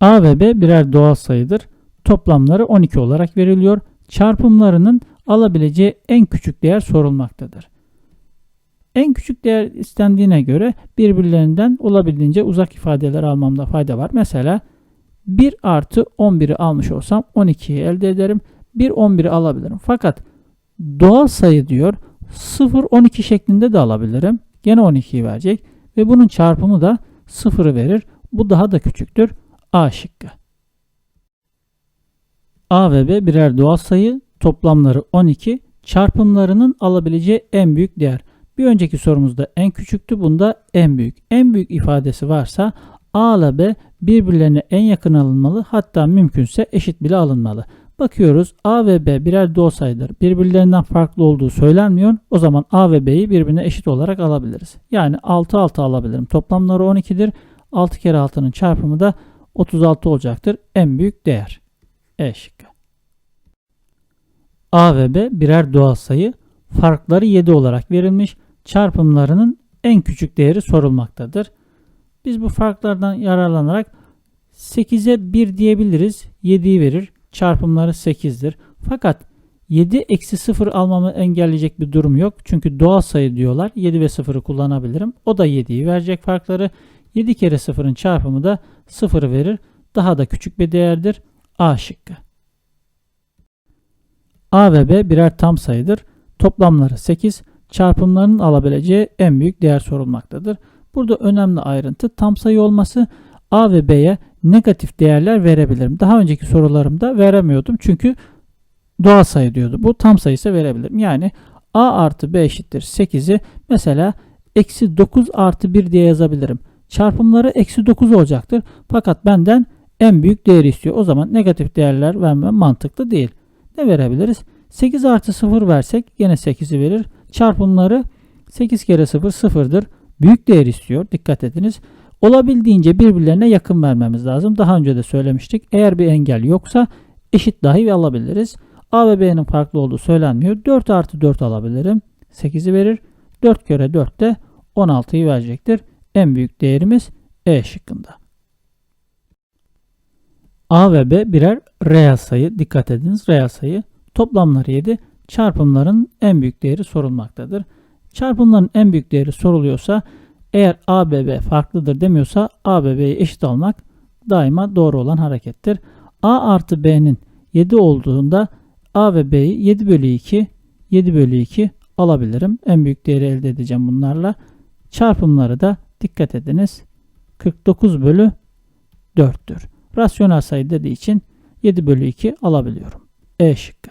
A ve B birer doğal sayıdır. Toplamları 12 olarak veriliyor. Çarpımlarının alabileceği en küçük değer sorulmaktadır. En küçük değer istendiğine göre birbirlerinden olabildiğince uzak ifadeler almamda fayda var. Mesela 1 artı 11'i almış olsam 12'yi elde ederim. 1 11'i alabilirim. Fakat doğal sayı diyor 0 12 şeklinde de alabilirim. Gene 12'yi verecek ve bunun çarpımı da 0'ı verir. Bu daha da küçüktür. A şıkkı. A ve B birer doğal sayı, toplamları 12, çarpımlarının alabileceği en büyük değer. Bir önceki sorumuzda en küçüktü, bunda en büyük. En büyük ifadesi varsa A ile B birbirlerine en yakın alınmalı, hatta mümkünse eşit bile alınmalı. Bakıyoruz A ve B birer doğal sayıdır. Birbirlerinden farklı olduğu söylenmiyor. O zaman A ve B'yi birbirine eşit olarak alabiliriz. Yani 6 6 alabilirim. Toplamları 12'dir. 6 kere 6'nın çarpımı da 36 olacaktır. En büyük değer. E şıkkı. A ve B birer doğal sayı. Farkları 7 olarak verilmiş. Çarpımlarının en küçük değeri sorulmaktadır. Biz bu farklardan yararlanarak 8'e 1 diyebiliriz. 7'yi verir. Çarpımları 8'dir. Fakat 7 eksi 0 almamı engelleyecek bir durum yok. Çünkü doğal sayı diyorlar. 7 ve 0'ı kullanabilirim. O da 7'yi verecek farkları. 7 kere 0'ın çarpımı da 0'ı verir. Daha da küçük bir değerdir. A şıkkı. A ve B birer tam sayıdır. Toplamları 8, çarpımlarının alabileceği en büyük değer sorulmaktadır. Burada önemli ayrıntı tam sayı olması A ve B'ye negatif değerler verebilirim. Daha önceki sorularımda veremiyordum çünkü doğal sayı diyordu. Bu tam sayı ise verebilirim. Yani A artı B eşittir 8'i mesela eksi 9 artı 1 diye yazabilirim. Çarpımları eksi 9 olacaktır. Fakat benden en büyük değeri istiyor. O zaman negatif değerler vermem mantıklı değil. Ne verebiliriz? 8 artı 0 versek yine 8'i verir. Çarpımları 8 kere 0 sıfırdır. Büyük değer istiyor. Dikkat ediniz. Olabildiğince birbirlerine yakın vermemiz lazım. Daha önce de söylemiştik. Eğer bir engel yoksa eşit dahi alabiliriz. A ve B'nin farklı olduğu söylenmiyor. 4 artı 4 alabilirim. 8'i verir. 4 kere 4 de 16'yı verecektir. En büyük değerimiz E şıkkında. A ve B birer reel sayı. Dikkat ediniz reel sayı. Toplamları 7. Çarpımların en büyük değeri sorulmaktadır. Çarpımların en büyük değeri soruluyorsa eğer A, B, B farklıdır demiyorsa A, B, B'yi eşit almak daima doğru olan harekettir. A artı B'nin 7 olduğunda A ve B'yi 7 bölü 2, 7 bölü 2 alabilirim. En büyük değeri elde edeceğim bunlarla. Çarpımları da dikkat ediniz 49 bölü 4'tür. Rasyonel sayı dediği için 7 bölü 2 alabiliyorum. E şıkkı.